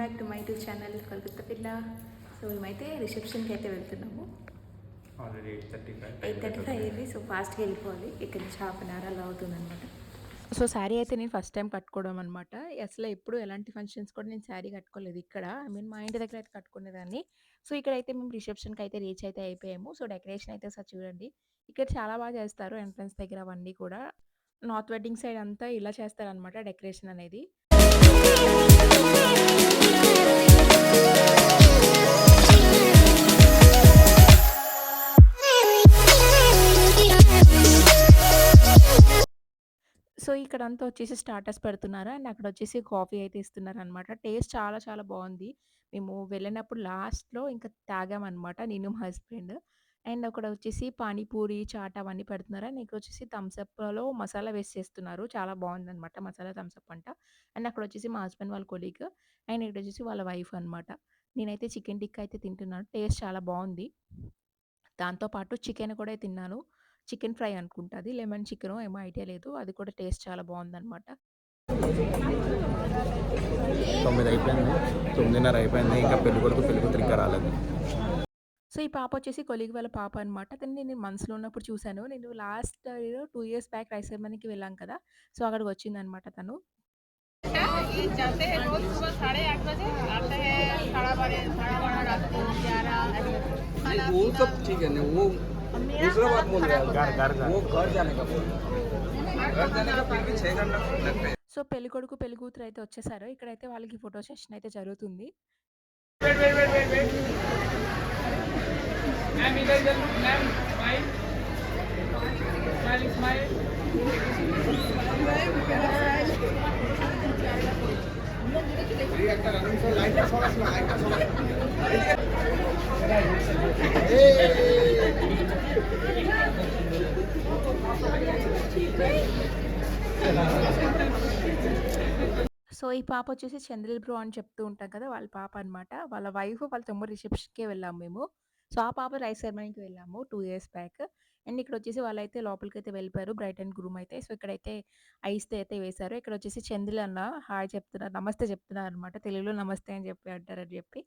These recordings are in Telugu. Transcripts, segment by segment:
Back to my too channel Calcutta పిల్ల సో మేమైతే రిసెప్షన్కి అయితే వెళ్తున్నాము. Already eight thirty five eight thirty five అయింది సో ఫాస్ట్గా వెళ్ళిపోవాలి. ఇక్కడ నుంచి హాఫ్ అన్ అవర్ అలా అవుతుంది అనమాట సో శారీ అయితే నేను ఫస్ట్ టైం కట్టుకోవడం అనమాట అసలు ఎప్పుడు ఎలాంటి ఫంక్షన్స్ కూడా నేను శారీ కట్టుకోలేదు ఇక్కడ. ఐ మీన్ మా ఇంటి దగ్గర అయితే కట్టుకునేదాన్ని. సో ఇక్కడైతే మేము రిసెప్షన్కి అయితే రీచ్ అయితే అయిపోయాము. సో డెకరేషన్ అయితే సార్ చూడండి. ఇక్కడ చాలా బాగా చేస్తారు ఎంట్రన్స్ దగ్గర అవన్నీ కూడా. నార్త్ వెడ్డింగ్ సైడ్ అంతా ఇలా చేస్తారనమాట డెకరేషన్ అనేది. ఇక్కడంతా వచ్చేసి స్టార్టర్స్ పెడుతున్నారు? అండ్ అక్కడ వచ్చేసి కాఫీ అయితే ఇస్తున్నారు అనమాట టేస్ట్ చాలా చాలా బాగుంది. మేము వెళ్ళినప్పుడు లాస్ట్లో ఇంకా తాగామన్నమాట నేను మా హస్బెండ్. అండ్ అక్కడ వచ్చేసి పానీపూరి చాట్ అవన్నీ పెడుతున్నారు? అండ్ ఇక్కడ వచ్చేసి థమ్స్అప్లో మసాలా వేస్ట్ చేస్తున్నారు. చాలా బాగుందన్నమాట మసాలా థమ్స్అప్ అంట. అండ్ అక్కడ వచ్చేసి మా హస్బెండ్ వాళ్ళ కొలీగ్. అండ్ ఇక్కడ వచ్చేసి వాళ్ళ వైఫ్ అనమాట. నేనైతే చికెన్ టిక్కా అయితే తింటున్నాను. టేస్ట్ చాలా బాగుంది. దాంతోపాటు చికెన్ కూడా తిన్నాను. చికెన్ ఫ్రై అనుకుంటా అది లెమన్ చికెన్ ఏమో ఐడియా లేదు అది కూడా టేస్ట్ చాలా బాగుందన్నమాట తొమ్మిది అయిపోయింది తొమ్మిదిన్నర అయిపోయింది ఇంకా పెళ్లి కొడుకు పెళ్లి కూతురు ఇంకా రాలేదు సో ఈ పాప వచ్చేసి కొలిగ్ వాళ్ళ పాప అనమాట తను నేను మనసులో ఉన్నప్పుడు చూశాను నేను last two years back rice సెరమనీకి వెళ్ళాం కదా సో అక్కడికి వచ్చిందనమాట తను ये जाते हैं रोज सुबह साढ़े आठ बजे आते हैं साढ़ा बारह साढ़ा बारह रात को ग्यारह खाना वो सब ठीक है ना वो दूसरा बात बोल रहा है घर घर वो घर जाने का बोल रहा है। घर जाने का फिर भी छह घंटा लगता है సో పెళ్లి కొడుకు పెళ్లి కూతురు అయితే వచ్చేసారు ఇక్కడైతే వాళ్ళకి ఫోటో సెషన్ అయితే జరుగుతుంది సో ఈ పాప వచ్చేసి చంద్రిల్ బ్రో అని చెప్తూ ఉంటాం కదా! వాళ్ళ పాప అనమాట వాళ్ళ వైఫ్ వాళ్ళ తమ్ముడు రిసెప్షన్కే వెళ్ళాము మేము. సో ఆ పాప రైస్ సెరమనీకి వెళ్ళాము టూ ఇయర్స్ బ్యాక్. అండ్ ఇక్కడ వచ్చేసి వాళ్ళైతే లోపలికి అయితే వెళ్ళిపోయారు. బ్రైట్ అండ్ గ్రూమ్ అయితే. సో ఇక్కడైతే ఐస్ అయితే వేశారు. ఇక్కడ వచ్చేసి చంద్రిల్ అన్న హాయ్ చెప్తున్నారు. నమస్తే చెప్తున్నారు అనమాట తెలుగులో నమస్తే అని చెప్పి అంటారని చెప్పి.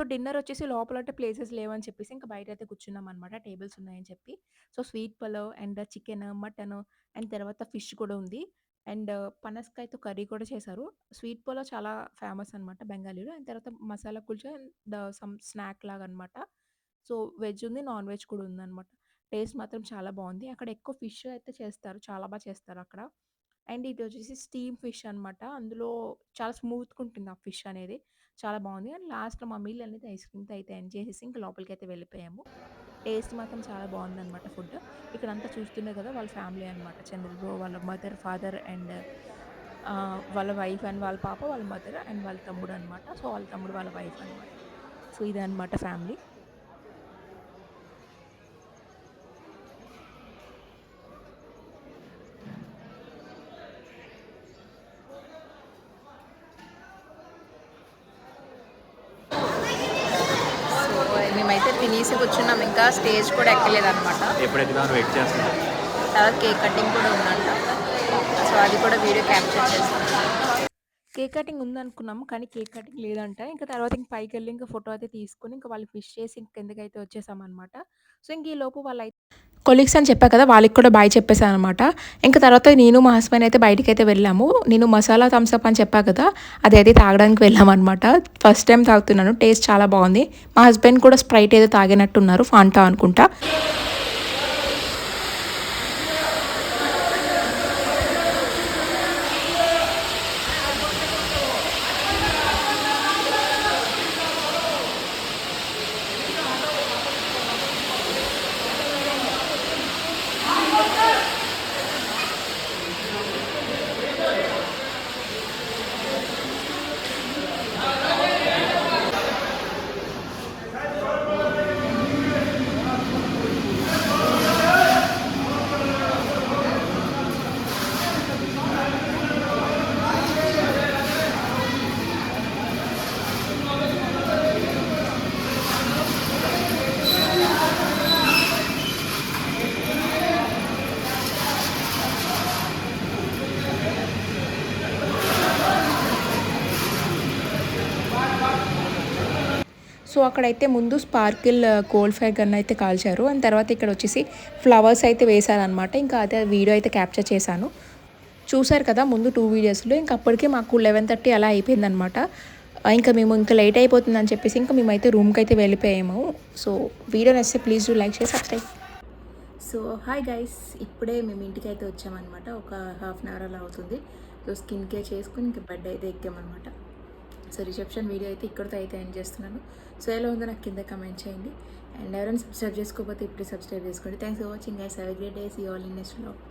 సో డిన్నర్ వచ్చేసి లోపల అంటే ప్లేసెస్ లేవని చెప్పేసి ఇంకా బయట అయితే కూర్చున్నాం అనమాట టేబుల్స్ ఉన్నాయని చెప్పి. So sweet pulao and chicken mutton and తర్వాత ఫిష్ కూడా ఉంది. అండ్ పనసకాయతో కర్రీ కూడా చేశారు. స్వీట్ పలావ్ చాలా ఫేమస్ అనమాట బెంగాలీలో. అండ్ తర్వాత masala kulcha and some snack లాగా అనమాట సో వెజ్ ఉంది నాన్ వెజ్ కూడా ఉందన్నమాట. టేస్ట్ మాత్రం చాలా బాగుంది. అక్కడ ఎక్కువ ఫిష్ అయితే చేస్తారు. చాలా బాగా చేస్తారు అక్కడ. అండ్ ఇది వచ్చేసి స్టీమ్ ఫిష్ అనమాట అందులో చాలా స్మూత్గా ఉంటుంది ఆ ఫిష్ అనేది. చాలా బాగుంది. అండ్ లాస్ట్లో మా మీల్ అనేది ఐస్ క్రీమ్తో అయితే ఎంజాయ్ చేసేసి ఇంకా లోపలికి అయితే వెళ్ళిపోయాము. టేస్ట్ మాత్రం చాలా బాగుందన్నమాట ఫుడ్. ఇక్కడ అంతా చూస్తుండే కదా వాళ్ళ ఫ్యామిలీ అనమాట చంద్రబాబు వాళ్ళ మదర్ ఫాదర్ అండ్ వాళ్ళ వైఫ్ అండ్ వాళ్ళ పాప వాళ్ళ మదర్ అండ్ వాళ్ళ తమ్ముడు అనమాట సో వాళ్ళ తమ్ముడు వాళ్ళ వైఫ్ అనమాట సో ఇది అనమాట ఫ్యామిలీ సో మేమైతే తినేసి కూర్చున్నాం. ఇంకా స్టేజ్ కూడా ఎక్కలేదు అనమాట వెయిట్ చేస్తున్నాం తర్వాత కేక్ కటింగ్ కూడా ఉందంట. సో అది కూడా వీడియో క్యాప్చర్ చేస్తాం. కేక్ కటింగ్ ఉందనుకున్నాము కానీ కేక్ కటింగ్ లేదంట. ఇంకా తర్వాత ఇంక పైకి వెళ్ళి ఇంకా ఫోటో అయితే తీసుకుని ఇంకా వాళ్ళు ఫిష్ చేసి ఇంక కిందకైతే వచ్చేసామన్నమాట. సో ఇంక ఈ లోపు వాళ్ళైతే కొలీగ్స్ అని చెప్పా కదా వాళ్ళకి కూడా బాయ్ చెప్పేశాను అనమాట ఇంకా తర్వాత నేను మా హస్బెండ్ అయితే బయటికి అయితే వెళ్ళాము. నేను మసాలా థమ్స్అప్ అని చెప్పా కదా అది అయితే తాగడానికి వెళ్ళామన్నమాట. ఫస్ట్ టైం తాగుతున్నాను టేస్ట్ చాలా బాగుంది. మా హస్బెండ్ కూడా స్ప్రైట్ ఏదో తాగినట్టున్నారు ఫాంటా అనుకుంటా. సో అక్కడైతే ముందు స్పార్కిల్ కోల్డ్ ఫైర్ గన్ అయితే కాల్చారు. అండ్ తర్వాత ఇక్కడ వచ్చేసి ఫ్లవర్స్ అయితే వేశారనమాట ఇంకా అదే వీడియో అయితే క్యాప్చర్ చేశాను. చూశారు కదా ముందు టూ వీడియోస్లో. ఇంకా అప్పటికే మాకు లెవెన్ థర్టీ అలా అయిపోయిందనమాట ఇంకా మేము ఇంకా లేట్ అయిపోతుందని చెప్పేసి ఇంకా మేమైతే రూమ్కి అయితే వెళ్ళిపోయాము. సో వీడియో నచ్చితే ప్లీజ్ డూ లైక్ చేసి సబ్స్క్రైబ్. సో హాయ్ గైస్ ఇప్పుడే మేము ఇంటికి అయితే వచ్చామన్నమాట. ఒక హాఫ్ అన్ అవర్ అలా అవుతుంది. సో స్కిన్ కేర్ చేసుకుని ఇంకా బెడ్ అయితే ఎక్కామన్నమాట. సో రిసెప్షన్ వీడియో అయితే ఇక్కడితో అయితే ఎండ్ చేస్తున్నాను. సో ఎలా ఉందో నాకు కింద కమెంట్ చేయండి. అండ్ ఎవరైనా సబ్స్క్రైబ్ చేసుకోకపోతే ఇప్పుడే సబ్స్క్రైబ్ చేసుకోండి. Thanks for watching guys have great days you all in next blog